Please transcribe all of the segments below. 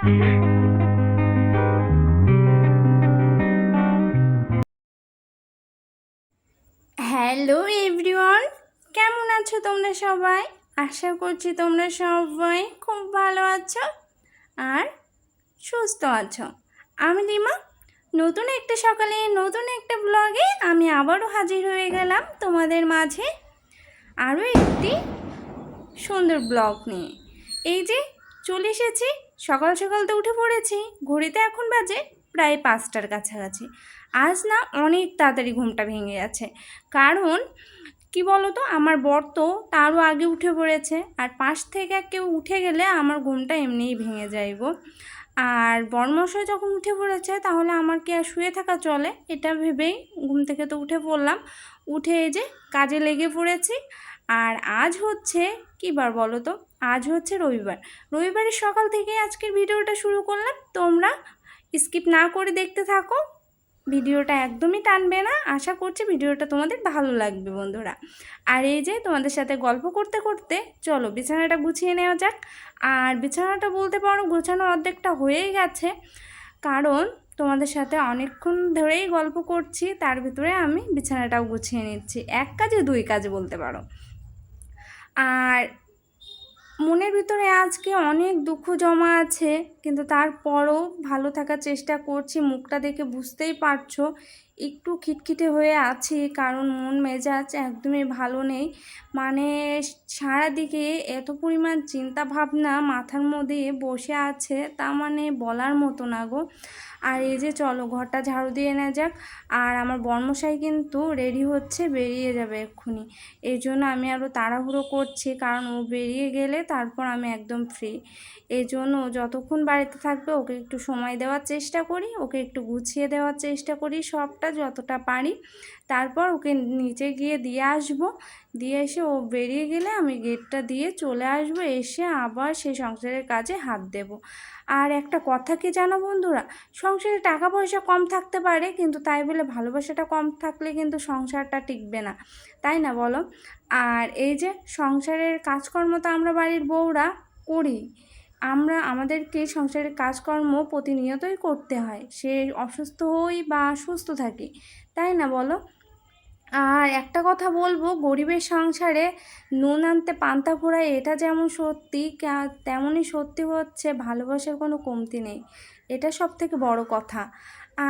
Hello everyone, কেমন আছো তোমরা সবাই? আশা করছি তোমরা সবাই খুব ভালো আছো আর সুস্থ আছো। আমি লিমা নতুন একটা সকালে, নতুন একটা ব্লগে আমি আবারও হাজির হয়ে গেলাম তোমাদের মাঝে আরও একটি সুন্দর ব্লগ নিয়ে। এই যে চলে এসেছি সকাল সকাল তো উঠে পড়েছি, ঘড়িতে এখন বাজে প্রায় পাঁচটার কাছাকাছি। আজ না অনেক তাড়াতাড়ি ঘুমটা ভেঙে গেছে। কারণ, কি বলো তো আমার বর তো তারও আগে উঠে পড়েছে, আর পাশ থেকে কেউ উঠে গেলে আমার ঘুমটা এমনিই ভেঙে যাইব আর বরমশাই যখন উঠে পড়েছে, তাহলে আমার কি আর শুয়ে থাকা চলে? এটা ভেবেই ঘুম থেকে তো উঠে পড়লাম। উঠে এই যে কাজে লেগে পড়েছি আর আজ হচ্ছে, কী বার বলো তো? আজ হচ্ছে রবিবার। রবিবারের সকাল থেকে আজকের ভিডিওটা শুরু করলাম। তোমরা স্কিপ না করে দেখতে থাকো। ভিডিওটা একদমই টানবে না। আশা করছি ভিডিওটা তোমাদের ভালো লাগবে বন্ধুরা। আর এই যে তোমাদের সাথে গল্প করতে করতে, চলো বিছানাটা গুছিয়ে নেওয়া যাক। আর বিছানাটা বলতে পারো গোছানো অর্ধেকটা হয়েই গেছে। কারণ তোমাদের সাথে অনেকক্ষণ ধরেই গল্প করছি, তার ভিতরে আমি বিছানাটাও গুছিয়ে নিচ্ছি। এক কাজে দুই কাজ বলতে পারো। আর মনের ভিতরে আজকে অনেক দুঃখ জমা আছে, কিন্তু তারপরও ভালো থাকার চেষ্টা করছি। মুখটা দেখে বুঝতেই পারছ একটু খিটখিটে হয়ে আছি, কারণ মন মেজাজ একদমই ভালো নেই। মানে সারাদিকে এত পরিমাণ চিন্তা ভাবনা মাথার মধ্যে বসে আছে, তা মানে বলার মতো না গো। আর এই যে চলো ঘরটা ঝাড়ু দিয়ে নেওয়া যাক, আর আমার বর্মশাই কিন্তু রেডি হচ্ছে, বেরিয়ে যাবে এক্ষুনি। এই জন্য আমি আরও তাড়াহুড়ো করছি, কারণ ও বেরিয়ে গেলে তারপর আমি একদম ফ্রি এই জন্য যতক্ষণ বাড়িতে থাকবে, ওকে একটু সময় দেওয়ার চেষ্টা করি, ওকে একটু গুছিয়ে দেওয়ার চেষ্টা করি সবটা যতটা পারি। তারপর ওকে নিচে গিয়ে দিয়ে আসব। দিয়ে এসে ও বেরিয়ে গেলে আমি গেটটা দিয়ে চলে আসব। এসে আবার সেই সংসারের কাজে হাত দেব। আর একটা কথা কি জানো বন্ধুরা? সংসারে টাকা পয়সা কম থাকতে পারে, কিন্তু তাই বলে ভালোবাসাটা কম থাকলে কিন্তু সংসারটা টিকবে না। তাই না বলো? আর এই যে সংসারের কাজকর্ম তো আমরা বাড়ির বউরা করি। আমরা আমাদেরকে সংসারের কাজকর্ম প্রতিনিয়তই করতে হয়। সে অসুস্থ হই বা সুস্থ থাকি, তাই না বলো? আর একটা কথা বলব, গরিবের সংসারে নুন আনতে পান্তা ফোড়ায় এটা যেমন সত্যি তেমনই সত্যি হচ্ছে, ভালোবাসার কোনো কমতি নেই। এটা সব থেকে বড় কথা।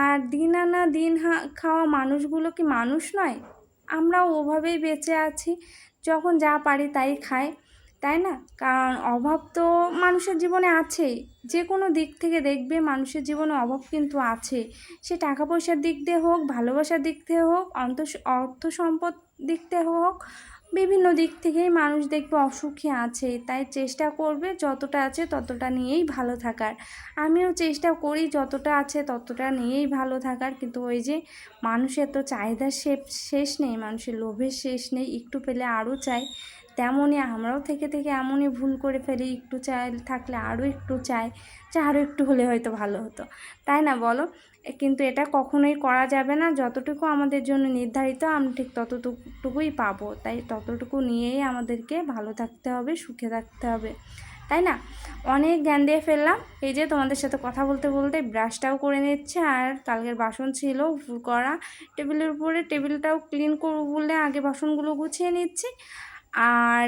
আর দিন আনা দিন খাওয়া মানুষগুলো কি মানুষ নয়? আমরাও ওভাবেই বেঁচে আছি, যখন যা পারি তাই খাই। তাই না? কারণ অভাব তো মানুষের জীবনে আছেই। যে কোনো দিক থেকে দেখবে মানুষের জীবনে অভাব কিন্তু আছে। সে টাকা পয়সার দিক দিয়ে হোক, ভালোবাসার দিক থেকে হোক অন্ত অর্থ সম্পদ দিক থেকে হোক, বিভিন্ন দিক থেকেই মানুষ দেখবে অসুখী আছে। তাই চেষ্টা করবে যতটা আছে ততটা নিয়েই ভালো থাকার। আমিও চেষ্টা করি যতটা আছে ততটা নিয়েই ভালো থাকার। কিন্তু ওই যে মানুষের তো চাহিদার শেষ নেই, মানুষের লোভের শেষ নেই। একটু পেলে আরও চাই। তেমনই আমরাও থেকে থেকে এমনই ভুল করে ফেলি, একটু চাই থাকলে আরও একটু চাই, যে আরও একটু হলে হয়তো ভালো হতো। তাই না বলো? কিন্তু এটা কখনোই করা যাবে না, যতটুকু আমাদের জন্য নির্ধারিত আমরা ঠিক ততটুকুই পাবো। তাই ততটুকু নিয়েই আমাদেরকে ভালো থাকতে হবে, সুখে থাকতে হবে। তাই না? অনেক জ্ঞান দিয়ে ফেললাম। এই যে তোমাদের সাথে কথা বলতে বলতে ব্রাশটাও করে নিচ্ছে, আর কালকের বাসন ছিল করা। টেবিলের উপরে টেবিলটাও ক্লিন করব বলে আগে বাসনগুলো গুছিয়ে নিচ্ছি। আর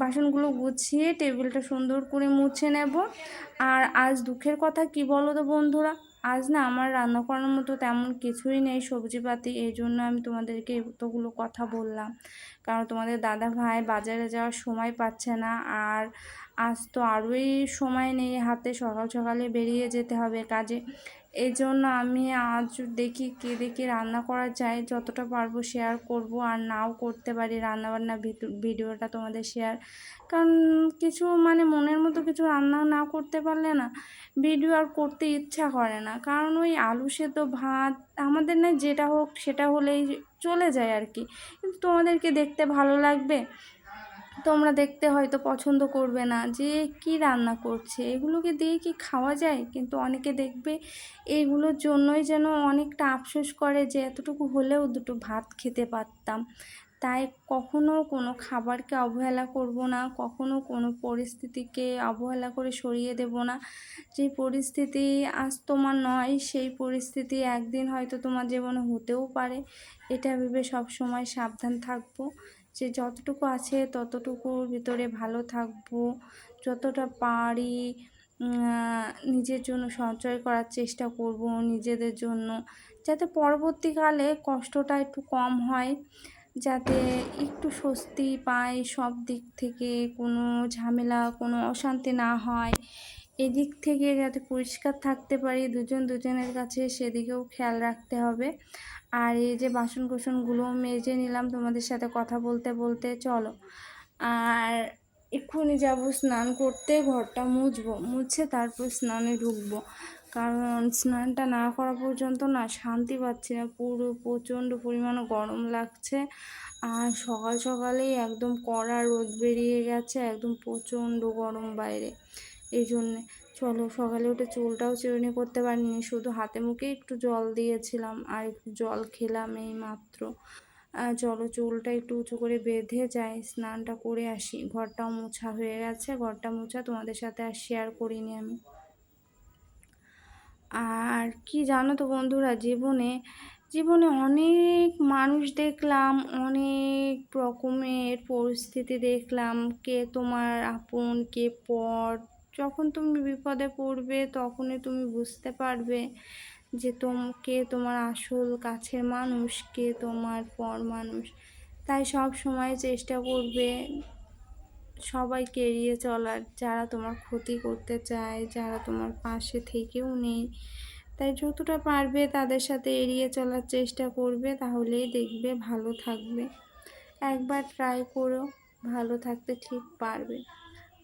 বাসনগুলো গুছিয়ে টেবিলটা সুন্দর করে মুছে নেব। আর আজ দুঃখের কথা কি বলো তো বন্ধুরা? আজ না আমার রান্না করার মতো তেমন কিছুই নেই সবজিপাতি, এই জন্য আমি তোমাদেরকে এতগুলো কথা বললাম। কারণ তোমাদের দাদা ভাই বাজারে যাওয়ার সময় পাচ্ছে না, আর আজ তো আরোই সময় নেই, হাতে সকাল সকালে বেরিয়ে যেতে হবে কাজে। এই জন্য আমি আজ দেখি কে দেখি রান্না করা যায়, যতটা পারব শেয়ার করব আর নাও করতে পারি রান্নাবান্না ভিডিওটা তোমাদের শেয়ার কারণ কিছু মানে মনের মতো কিছু রান্না না করতে পারলে না ভিডিও আর করতে ইচ্ছা করে না। কারণ ওই আলু সেদ্ধ ভাত, আমাদের না যেটা হোক সেটা হলেই চলে যায় আর কি। কিন্তু তোমাদেরকে দেখতে ভালো লাগবে? তোমরা দেখতে হয়তো পছন্দ করবে না যে কি রান্না করছে। এগুলোকে দিয়ে কি খাওয়া যায়? কিন্তু অনেকে দেখবে এইগুলোর জন্যই যেন অনেকটা আফসোস করে যে এতটুকু হলেও দুটো ভাত খেতে পারতাম। তাই কখনো কোনো খাবারকে অবহেলা করব না, কখনো কোনো পরিস্থিতিকে অবহেলা করে সরিয়ে দেব না। যে পরিস্থিতি আজ তোমার নয়, সেই পরিস্থিতি একদিন হয়তো তোমার জীবনে হতেও পারে। এটা ভেবে সব সময় সাবধান থাকব। যে যতটুকু আছে ততটুকুর ভিতরে ভালো থাকব, যতটা পারি নিজের জন্য সঞ্চয় করার চেষ্টা করব নিজেদের জন্য, যাতে পরবর্তীকালে কষ্টটা একটু কম হয়। যাতে একটু স্বস্তি পায় সব দিক থেকে, কোনো ঝামেলা, কোনো অশান্তি না হয়। এদিক থেকে যাতে পরিষ্কার থাকতে পারি, দুজন দুজনের কাছে সেদিকেও খেয়াল রাখতে হবে। আর এই যে বাসন কোসনগুলো মেজে নিলাম, তোমাদের সাথে কথা বলতে বলতে, চলো। আর এক্ষুনি যাব স্নান করতে, ঘরটা মুছবো। মুছে তারপর স্নানে ঢুকবো। কারণ স্নানটা না করা পর্যন্ত না শান্তি পাচ্ছি না। পুরো প্রচণ্ড পরিমাণে গরম লাগছে। আর সকাল সকালেই একদম কড়া রোদ বেরিয়ে গেছে, একদম প্রচণ্ড গরম বাইরে। এই জন্যে চলো সকালে উঠে চুলটাও চিরুনি করতে পারিনি, শুধু হাতে মুখে একটু জল দিয়েছিলাম আর একটু জল খেলাম এই মাত্র চলো চুলটা একটু উঁচু করে বেঁধে যাই, স্নানটা করে আসি। ঘরটাও মোছা হয়ে গেছে, ঘরটা মোছা তোমাদের সাথে আর শেয়ার করিনি আমি। আর কি জানো তো বন্ধুরা, জীবনে জীবনে অনেক মানুষ দেখলাম, অনেক রকমের পরিস্থিতি দেখলাম, কে তোমার আপন, কে পর। যখন তুমি বিপদে পড়বে, তখনই তুমি বুঝতে পারবে যে তোম, কে তোমার আসল কাছের মানুষ, কে তোমার পর মানুষ। তাই সব সময় চেষ্টা করবে সবাইকে এড়িয়ে চলার, যারা তোমার ক্ষতি করতে চায়, যারা তোমার পাশে থেকেও নেই, তাই যতটা পারবে তাদের সাথে এড়িয়ে চলার চেষ্টা করবে, তাহলেই দেখবে ভালো থাকবে। একবার ট্রাই করো, ভালো থাকতে ঠিক পারবে।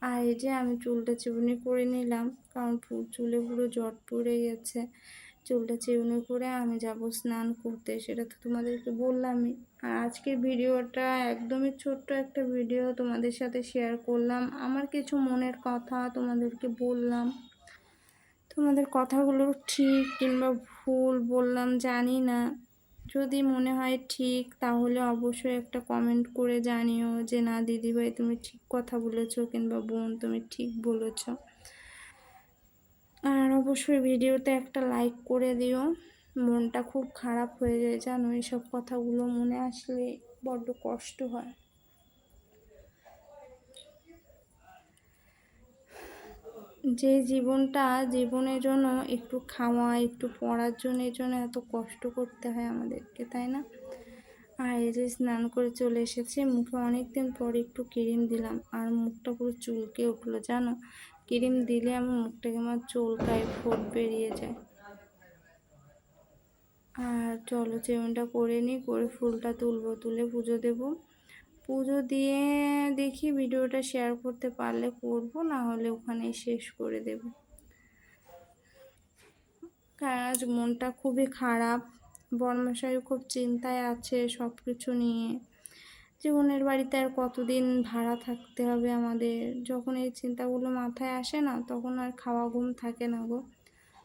আর এই যে আমি চুলটা চিবুনি করে নিলাম, কারণ চুলে পুরো জট পড়ে গেছে। চুলটা চিরুনি করে আমি যাব স্নান করতে, সেটা তো তোমাদেরকে বললামই। আর আজকের ভিডিওটা একদমই ছোট্ট একটা ভিডিও, তোমাদের সাথে শেয়ার করলাম। আমার কিছু মনের কথা তোমাদেরকে বললাম। তোমাদের কথাগুলো ঠিক কিংবা ভুল বললাম, জানি না। যদি মনে হয় ঠিক, তাহলে অবশ্যই একটা কমেন্ট করে জানিও যে, না, দিদিভাই, তুমি ঠিক কথা বলেছ কিংবা বোন, তুমি ঠিক বলেছ। আর অবশ্যই ভিডিওতে একটা লাইক করে দিও। মনটা খুব খারাপ হয়ে যায়, জানো, এইসব কথাগুলো মনে আসলে বড্ড কষ্ট হয়। যে জীবনটা জীবনের জন্য একটু খাওয়া, একটু পড়ার জন্য জন্য এত কষ্ট করতে হয় আমাদেরকে, তাই না? আর এই যে স্নান করে চলে এসেছে, মুখে অনেক দিন পর একটু ক্রিম দিলাম, আর মুখটা পুরো চুলকে উঠল, জানো? ক্রিম দিলে আমার মুখটাকে আমার চুলকায়, ফোট বেরিয়ে যায়। আর চলো চেমনটা করে নিই, করে ফুলটা তুলবো, তুলে পুজো দেব। পুজো দিয়ে দেখি ভিডিওটা শেয়ার করতে পারলে করব, না হলে ওখানেই শেষ করে দেব। আজ মনটা খুবই খারাপ বর্মশাই খুব চিন্তায় আছে সব কিছু নিয়ে। জীবনের বাড়িতে আর কতদিন ভাড়া থাকতে হবে আমাদের? যখন এই চিন্তাগুলো মাথায় আসে না, তখন আর খাওয়া ঘুম থাকে না গো।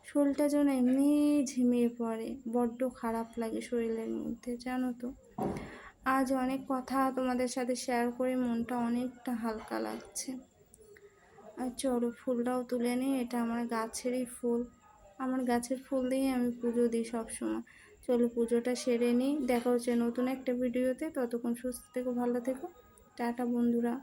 শরীরটা যেন এমনি ঝিমিয়ে পড়ে, বড্ড খারাপ লাগে শরীরের মধ্যে, জানো তো। আজ অনেক কথা তোমাদের সাথে শেয়ার করে মনটা অনেকটা হালকা লাগছে। আর চলো, ফুলটাও তুলে নিই, এটা আমার গাছেরই ফুল। আমার গাছের ফুল দিয়েই আমি পুজো দিই সবসময়। চলো পুজোটা সেরে নিই। দেখা হচ্ছে নতুন একটা ভিডিওতে। ততক্ষণ সুস্থ থেকো, ভালো থেকো। টাটা বন্ধুরা।